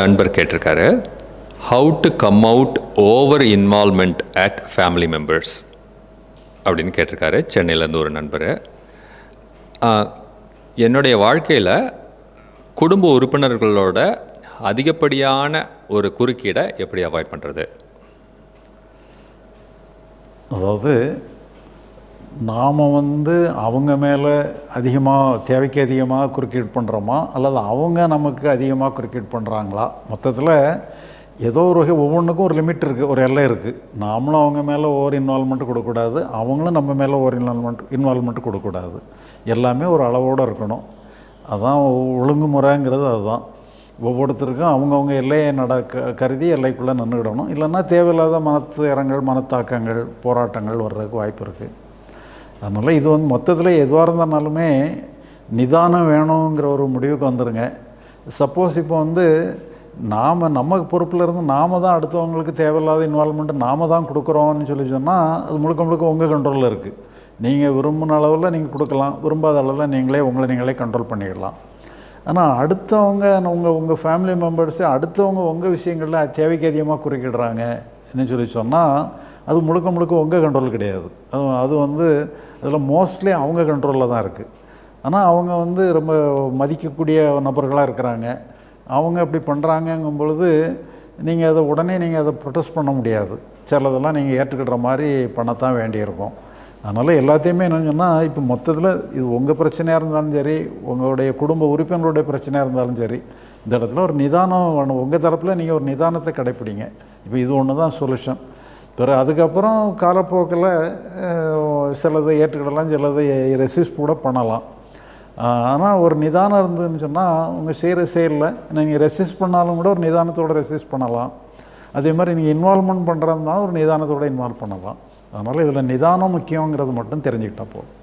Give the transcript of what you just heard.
நண்பர் கேட்டிருக்காரு. How to come out over involvement at family members அப்படின்னு கேட்டிருக்காரு. சென்னையிலேருந்து ஒரு நண்பர். என்னுடைய வாழ்க்கையில் குடும்ப உறுப்பினர்களோட அதிகப்படியான ஒரு குறுக்கீடை எப்படி அவாய்ட் பண்ணுறது அதாவது நாம் வந்து அவங்க மேலே அதிகமாக தேவைக்கு அதிகமாக குறுக்கீடு பண்ணுறோமா அல்லது அவங்க நமக்கு அதிகமாக குறுக்கீடு பண்ணுறாங்களா மொத்தத்தில் ஏதோ ஒரு வகை ஒவ்வொன்றுக்கும் ஒரு லிமிட் இருக்குது ஒரு எல்லை இருக்குது நாமளும் அவங்க மேலே ஓவர் இன்வால்மெண்ட் கொடுக்கக்கூடாது. அவங்களும் நம்ம மேலே ஓவர் இன்வால்மெண்ட் இன்வால்மெண்ட் கொடுக்கக்கூடாது. எல்லாமே ஒரு அளவோடு இருக்கணும். அதுதான் ஒழுங்குமுறைங்கிறது அதுதான். ஒவ்வொருத்தருக்கும் அவங்கவுங்க எல்லையை நடக்க கருதி எல்லைக்குள்ளே நின்றுக்கிடணும் இல்லைன்னா தேவையில்லாத மனத்துயரங்கள் மனத்தாக்கங்கள் போராட்டங்கள் வர்றதுக்கு வாய்ப்பு இருக்குது அதனால் இது வந்து மொத்தத்தில் எதுவாக இருந்தாலுமே நிதானம் வேணுங்கிற ஒரு முடிவுக்கு வந்துடுங்க சப்போஸ் இப்போ வந்து நாம் நம்ம பொறுப்பில் இருந்து நாம தான் அடுத்தவங்களுக்கு தேவையில்லாத இன்வால்மெண்ட்டு நாம தான் கொடுக்குறோம்னு சொல்லி சொன்னால் அது முழுக்க முழுக்க உங்கள் கண்ட்ரோலில் இருக்குது நீங்கள் விரும்பின அளவில் நீங்கள் கொடுக்கலாம். விரும்பாத அளவில் நீங்களே உங்களை நீங்களே கண்ட்ரோல் பண்ணிடலாம் ஆனால் அடுத்தவங்க உங்கள் உங்கள் ஃபேமிலி மெம்பர்ஸு அடுத்தவங்க உங்கள் விஷயங்களில் தேவைக்கு அதிகமாக குறுக்கிடுறாங்க. என்ன சொல்லி சொன்னால் அது முழுக்க முழுக்க உங்கள் கண்ட்ரோல் கிடையாது. அது அது வந்து அதில் மோஸ்ட்லி அவங்க கண்ட்ரோலில் தான் இருக்குது ஆனால் அவங்க வந்து ரொம்ப மதிக்கக்கூடிய நபர்களாக இருக்கிறாங்க. அவங்க அப்படி பண்ணுறாங்கங்கும் பொழுது நீங்கள் அதை உடனே நீங்கள் அதை ப்ரொடெஸ்ட் பண்ண முடியாது. சிலதெல்லாம் நீங்கள் ஏற்றுக்கிற மாதிரி பண்ணத்தான் வேண்டியிருக்கும். அதனால் எல்லாத்தையுமே என்னன்னு சொன்னால் இப்போ மொத்தத்தில் இது உங்கள் பிரச்சனையாக இருந்தாலும் சரி உங்களுடைய குடும்ப உறுப்பினருடைய பிரச்சனையாக இருந்தாலும் சரி இந்த இடத்துல ஒரு நிதானம் உங்கள் தரப்பில் நீங்கள் ஒரு நிதானத்தை கடைப்பிடிங்க. இப்போ இது ஒன்று தான் சொல்யூஷன் பிறகு அதுக்கப்புறம் காலப்போக்கில் சிலதை ஏற்றுக்கிடலாம் சிலதை ரெசிஸ்ட் கூட பண்ணலாம். ஆனால் ஒரு நிதானம் இருந்ததுன்னு சொன்னால் உங்கள் செய்கிற செயலில் நீங்கள் ரெசிஸ்ட் பண்ணாலும் கூட ஒரு நிதானத்தோட ரெசிஸ்ட் பண்ணலாம். அதே மாதிரி நீங்கள் இன்வால்மெண்ட் பண்ணுறதுனால ஒரு நிதானத்தோட இன்வால்வ் பண்ணலாம். அதனால் இதில் நிதானம் முக்கியங்கிறது மட்டும் தெரிஞ்சுக்கிட்டா போதும்.